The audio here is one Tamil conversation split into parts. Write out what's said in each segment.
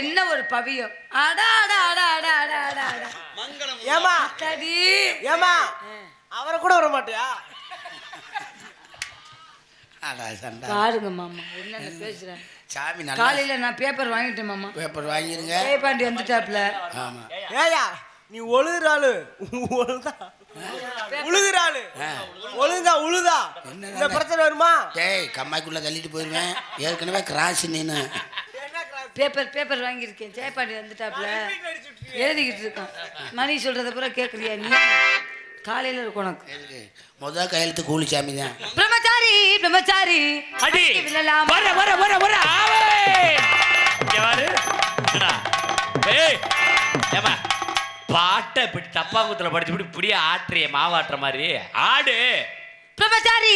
என்ன ஒரு பவியம்? அடா அடா அடா அடா அடா அடா அடா. மங்களம். ஏமா தடி ஏமா அவரை கூட விட மாட்டியா? பாருங்க மாமா. பேசுறேன் சாமி காலையில நான் பேப்பர் வாங்கிட்டேன் மாமா. பேப்பர் வாங்கிருங்க. ஜெயபாண்டி வந்துட்டாப்ல ஆமா. ஏயா நீ ஒழுகுறாளு. ஒழுதா உழுகுறாளு ஒழுங்கா உழுதா? இந்த பிரச்சனை வருமா? டேய் கம்மாய்க்குள்ள தள்ளிட்டு போயிருவேன். ஏற்கனவே கிராஸ் நீனு பேப்பர் பேப்பர் வாங்கியிருக்கேன். ஜெயபாண்டி வந்துட்டாப்ல. எழுதிக்கிட்டு இருக்கான். மணி சொல்றத பூரா கேட்குறியா நீ? காலையில இருக்கும் உனக்கு. முத கையெழுத்து கூலி சாமி தான். பிரம்மச்சாரி பிரம்மச்சாரி. அடி. வர வர வர வர. ஏய். ஏமா பாட்டை இப்படி தப்பாங்குத்துல படிச்சு இப்படி இப்படியே ஆட்டுறிய மாவாட்டுற மாதிரி. ஆடு. பிரம்மச்சாரி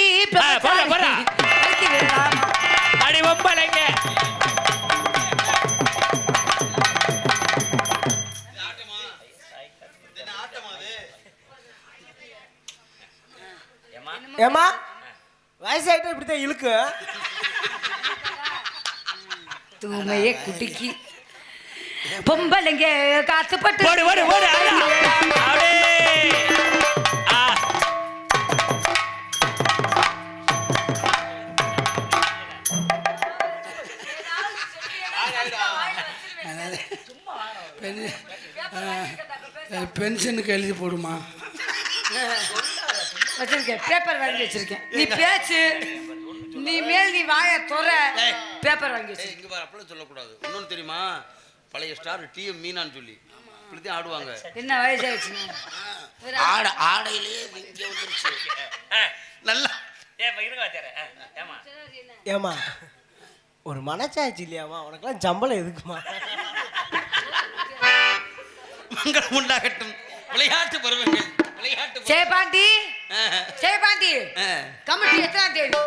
அடி ஒம்பளைங்க ஏமா வயசாயிட்டா இப்படித்தான் இழுக்கு. தூமையே குட்டிக்கு பொம்பளைங்க காத்துப்பட்டு ஓடு ஓடு ஓடு ஆ பென்ஷனுக்கு எழுதி போடுமா? வச்சிருக்கேன். பேப்பர் வாங்கி வச்சிருக்கேன். நீ பேச்சு நீ மேல் நீ வாய துற. பேப்பர் வாங்கி வச்சிருக்கேன். இங்க பாரு அப்படிலாம் சொல்லக்கூடாது. இன்னொன்னு தெரியுமா? பழைய ஸ்டார் டிஎம் மீனான்னு சொல்லி. இப்படித்தான் ஆடுவாங்க. என்ன வயசாயிடுச்சு? ஆடை இங்கே வந்துருச்சு. நல்லா. ஏமா ஒரு மனச்சாச்சு இல்லையாமா உனக்கெல்லாம் ஜம்பளம் எதுக்குமா மங்களம் உண்டாகட்டும். விளையாட்டு பருவங்கள். விளையாட்டு ஜெயபாண்டி ஆ, கமிட்டி எத்தனாம் தேதி?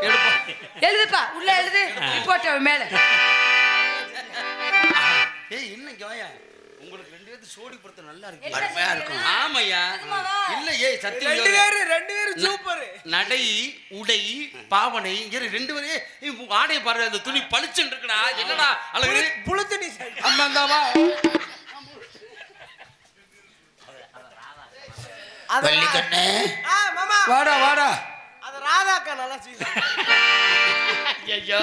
எழுதுப்பா. உள்ள எழுது. ரிப்போர்ட் மேல. ஏய் இன்னும் இங்க வாயா உங்களுக்கு ரெண்டு பேருக்கு சோடி பொறுத்த நல்லா இருக்கு அருமையா இருக்கும். ஆமையா? இல்ல ஏய் சத்தியம் ரெண்டு. பேரும் ரெண்டு பேரும் சூப்பர். நடை உடை பாவனை இங்க ரெண்டு பேரே. ஆடைய பாரு அந்த துணி பளிச்சுன்னு இருக்குடா. என்னடா அழகு? புளுத்து நீ அம்மாந்தாவா அது வள்ளிக்கண்ணு. வாடா வாடா. அது ராதாக்கா நல்லா ஐயோ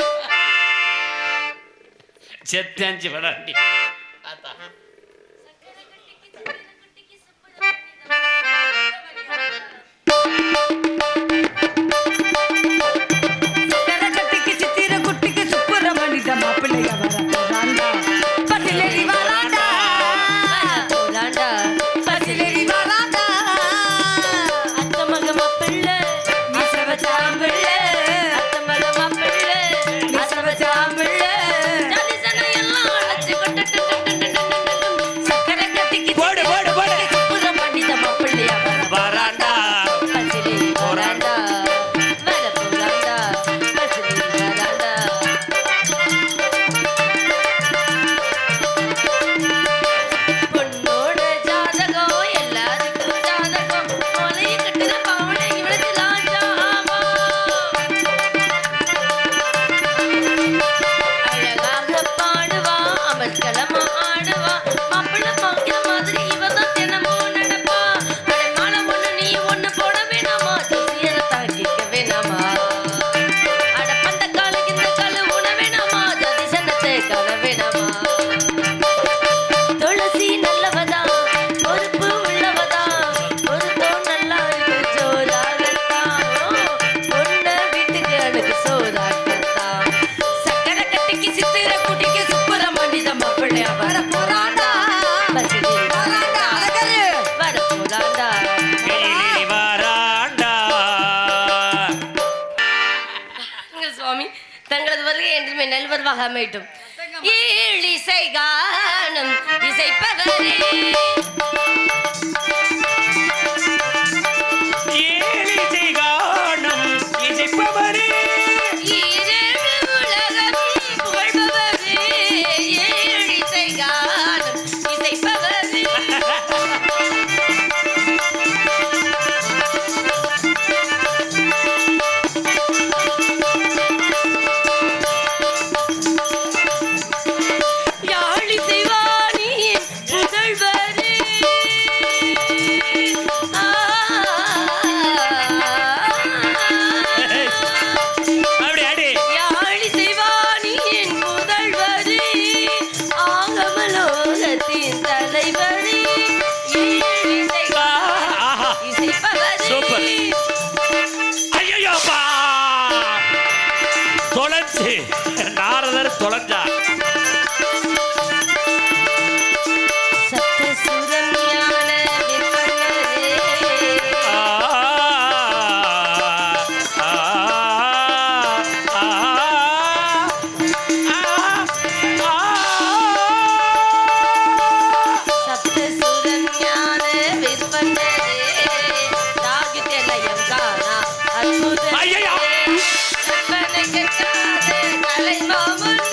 செத்தாஞ்சி வராண்டி. வேணாமா துளசி நல்லவதா? பொறுப்பு உள்ளவதா? பொறுத்தோம் நல்லா இருக்கு சோறாகத்தான் பொண்ண வீட்டுக்கு அழகு சோறாகத்தான் சக்கரை கட்டிக்கு சித்திர குட்டிக்கு சுப்புரமணித மாப்பிள்ளையா வர போறாண்டா. வர தங்களது வருகை நல்வருவாக அமையட்டும். இசை காணும் இசைப்பவரே. தொலைஞ்சா ஐயா கற்பனை கெட்டாது கலை மாமன்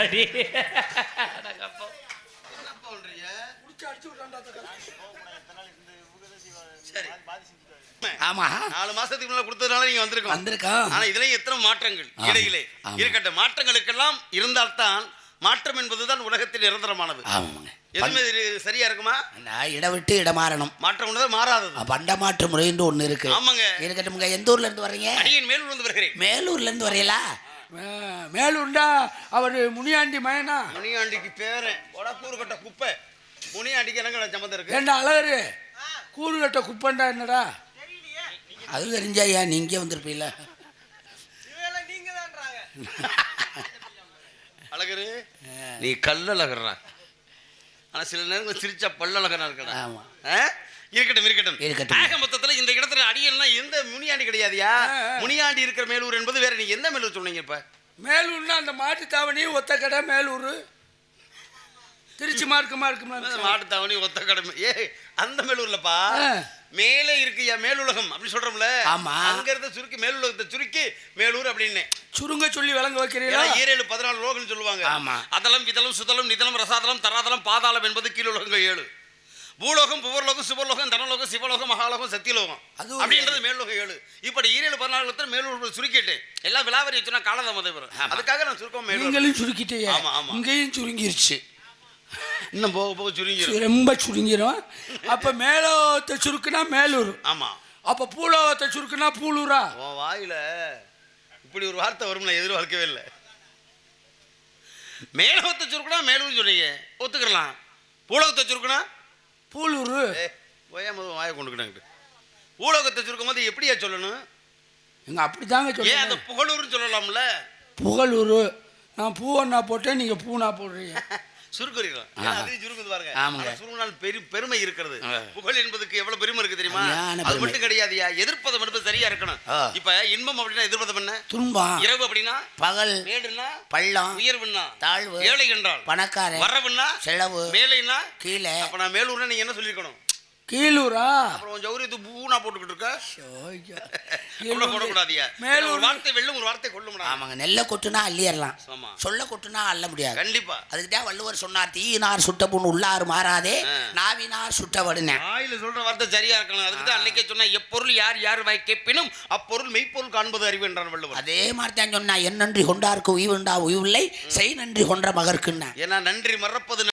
அடி ஆமா. நாலு மாசத்துக்கு முன்னால கொடுத்ததுனால நீங்க வந்திருக்கோம். வந்திருக்கோம். ஆனா இதுலயும் எத்தனை மாற்றங்கள். இடையிலே. இருக்கட்டும். மாற்றங்களுக்கெல்லாம் இருந்தால்தான் மாற்றம் என்பதுதான் உலகத்தில் நிரந்தரமானது. ஆமாங்க. எதுவுமே சரியா இருக்குமா? நான் இடம் விட்டு இடம் மாறணும் மாற்றம் ஒண்ணுதான் மாறாதது. பண்ட மாற்று முறைன்னு ஒண்ணு இருக்கு. ஆமாங்க. இருக்கட்டும்ங்க எந்த ஊர்ல இருந்து வர்றீங்க? அடியின் மேல் விழுந்து வருகிறேன். மேலூர்ல இருந்து வரையலா மேலுண்டா அவர் முனியாண்டி மயனா முனியாண்டிக்கு பேரன். கூறு கட்ட குப்பை. முனியாண்டிக்கு என்னங்க சம்மந்தம் இருக்கு? ஏண்டா அழகரு? கூறு கட்ட குப்பண்டா என்னடா? அது தெரிஞ்சா ஏன் நீங்க வந்திருப்பீல. அழகரு நீ கல்லழகர்றா. ஆனா சில நேரங்கள் சிரிச்சா பல்லழகரா இருக்கடா ஆமா. ஆ? இருக்கட்டும் இருக்கட்டும் இருக்கட்டும். ஆக மொத்தத்துல இந்த இடத்துல அடியல்னா எந்த முனியாண்டி கிடையாதுயா முனியாண்டி இருக்கிற மேலூர் என்பது வேற நீங்க எந்த மேலூர் சொன்னீங்க இப்ப மேலூர்னா அந்த மாட்டு தாவணி ஒத்த கடை மேலூர் திருச்சி மார்க்கமா இருக்குமா மாட்டுத்தாவணி ஒத்த கடமை. ஏ அந்த மேலூர்லப்பா. மேலே இருக்குயா மேலுலகம் அப்படி சொல்றோம்ல. ஆமா. அங்க இருந்து சுருக்கி மேலுலகத்தை சுருக்கி மேலூர் அப்படின்னு. சுருங்க சொல்லி விளங்க வைக்கிறீங்களா ஈரேழு பதினாலு லோகம்னு சொல்லுவாங்க. ஆமா. அதலம் விதலம் சுதலம் நிதலம் ரசாதலம் தராதலம் பாதாளம் என்பது கீழுலகங்கள் ஏழு. பூலோகம் புவர்லோகம் சுபர்லோகம் தனலோகம் சிவலோகம் மகாலோகம் சத்தியலோகம் அது அப்படின்றது மேல்லோகம் ஏழு. இப்படி ஈரேழு பதினாலு மேலூர் சுருக்கிட்டு எல்லாம் விலாவரி சொன்னா காலதாமதம் அதுக்காக நான் சுருக்கம் மேலூர். நீங்களும் சுருக்கிட்டே ஆமா, ஆமா. இங்கேயும் சுருங்கிருச்சு. இன்னும் போக போக சுருங்கிடும் ரொம்ப சுருங்கிரும். அப்ப மேலோகத்தை சுருக்குனா மேலூர். ஆமா. அப்ப பூலோகத்தை சுருக்குனா பூலூரா? உன் வாயில இப்படி ஒரு வார்த்தை வரும்னு நான் எதிர்பார்க்கவே இல்லை. மேலோகத்தை சுருக்குனா மேலூர் சொன்னீங்க ஒத்துக்கலாம் பூலோகத்தை சுருக்குனா? பூலூர். போயா முதல் வாயை கொண்டுக்கிட்டாங்க ஊலகத்தை சுருக்கும் போது எப்படியா சொல்லணும்? எங்க அப்படிதாங்க ஏன் அந்த சொல்லுங்க புகழூர்னு சொல்லலாம்ல? புகழூர். நான் பூவண்ணா போட்டேன் நீங்க பூனா போடுறீங்க. பெருமை இருக்கிறது. புகழ் என்பதுக்கு எவ்வளவு பெருமை இருக்கு தெரியுமா? அது. மட்டும் கிடையாதுயா எதிர்ப்பதம் என்பது சரியா இருக்கணும். இப்ப இன்பம் அப்படின்னா எதிர்ப்பதம் என்ன? துன்பம். இரவு அப்படின்னா பகல். மேடுன்னா பள்ளம். உயர்வுன்னா தாழ்வு. ஏழை என்றால் பணக்காரன். வரவுன்னா செலவு. மேலைன்னா கீழே. அப்ப நான் மேலூர்னா நீங்க என்ன சொல்லிருக்கணும்? கீழூரா? அப்புறம் உன் ஜௌரியத்து பூனா போட்டுக்கிட்டு இருக்க? போடக்கூடாதியா மேலூர் ஒரு வார்த்தை வெல்லும் ஒரு வார்த்தை கொள்ளும்டா ஆமாங்க நெல்லை கொட்டுனா அள்ளிடலாம். சொல்ல கொட்டுனா அள்ள முடியாது. கண்டிப்பா. அதுக்கு தான் வள்ளுவர் சொன்னார் தீயினார் சுட்ட புண் உள்ளார் மாறாதே. நாவினார் சுட்டவடுன. வாயில சொல்ற வார்த்தை சரியா இருக்கணும். அதுக்கு தான் அன்னைக்கே சொன்னா எப்பொருள் யார் யார் வாய் கேட்பினும் அப்பொருள் மெய்ப்பொருள் காண்பது அறிவு என்றான் வள்ளுவர். அதே மாதிரி தான் சொன்னா என் நன்றி கொண்டாருக்கு உய்வுண்டா உய்வில்லை செய் நன்றி கொன்ற மகர்க்குன்னா. ஏன்னா நன்றி மறப்பது